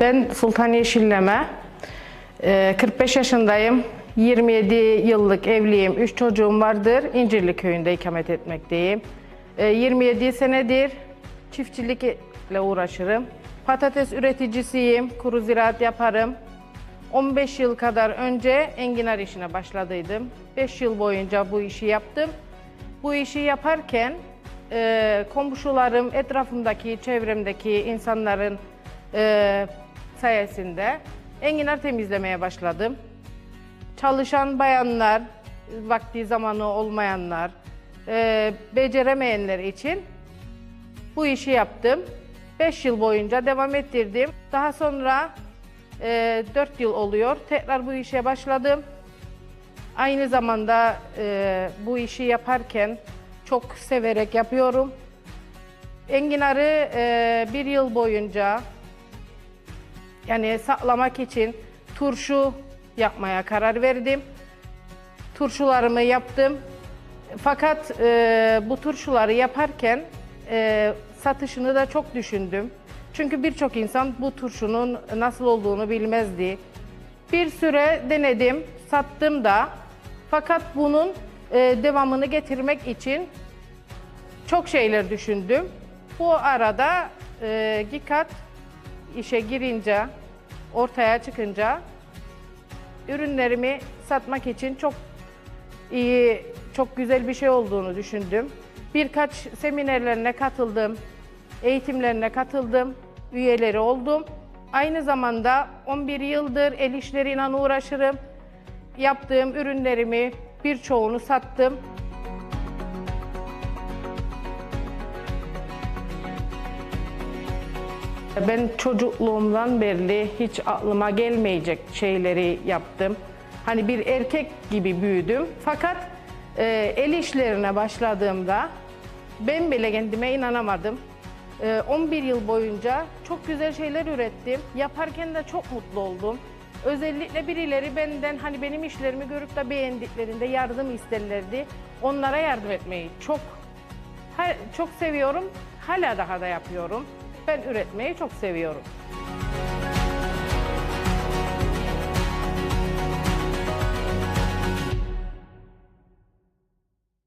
Ben Sultan Yeşilleme. Ee, 45 yaşındayım. 27 yıllık evliyim. 3 çocuğum vardır. İncirli köyünde ikamet etmekteyim. Ee, 27 senedir çiftçilikle uğraşırım. Patates üreticisiyim. Kuru ziraat yaparım. 15 yıl kadar önce enginar işine başladıydım. 5 yıl boyunca bu işi yaptım. Bu işi yaparken e, komşularım, etrafımdaki, çevremdeki insanların e, sayesinde enginar temizlemeye başladım. Çalışan bayanlar, vakti zamanı olmayanlar, e, beceremeyenler için bu işi yaptım. 5 yıl boyunca devam ettirdim. Daha sonra e, 4 yıl oluyor. Tekrar bu işe başladım. Aynı zamanda e, bu işi yaparken çok severek yapıyorum. Enginarı e, bir yıl boyunca yani saklamak için turşu yapmaya karar verdim. Turşularımı yaptım. Fakat e, bu turşuları yaparken e, satışını da çok düşündüm. Çünkü birçok insan bu turşunun nasıl olduğunu bilmezdi. Bir süre denedim, sattım da. Fakat bunun e, devamını getirmek için çok şeyler düşündüm. Bu arada e, Gikat işe girince, ortaya çıkınca ürünlerimi satmak için çok iyi, çok güzel bir şey olduğunu düşündüm. Birkaç seminerlerine katıldım, eğitimlerine katıldım, üyeleri oldum. Aynı zamanda 11 yıldır el işleriyle uğraşırım. Yaptığım ürünlerimi birçoğunu sattım. Ben çocukluğumdan beri hiç aklıma gelmeyecek şeyleri yaptım. Hani bir erkek gibi büyüdüm. Fakat e, el işlerine başladığımda ben bile kendime inanamadım. E, 11 yıl boyunca çok güzel şeyler ürettim. Yaparken de çok mutlu oldum. Özellikle birileri benden hani benim işlerimi görüp de beğendiklerinde yardım isterlerdi. Onlara yardım etmeyi çok çok seviyorum. Hala daha da yapıyorum. Ben üretmeyi çok seviyorum.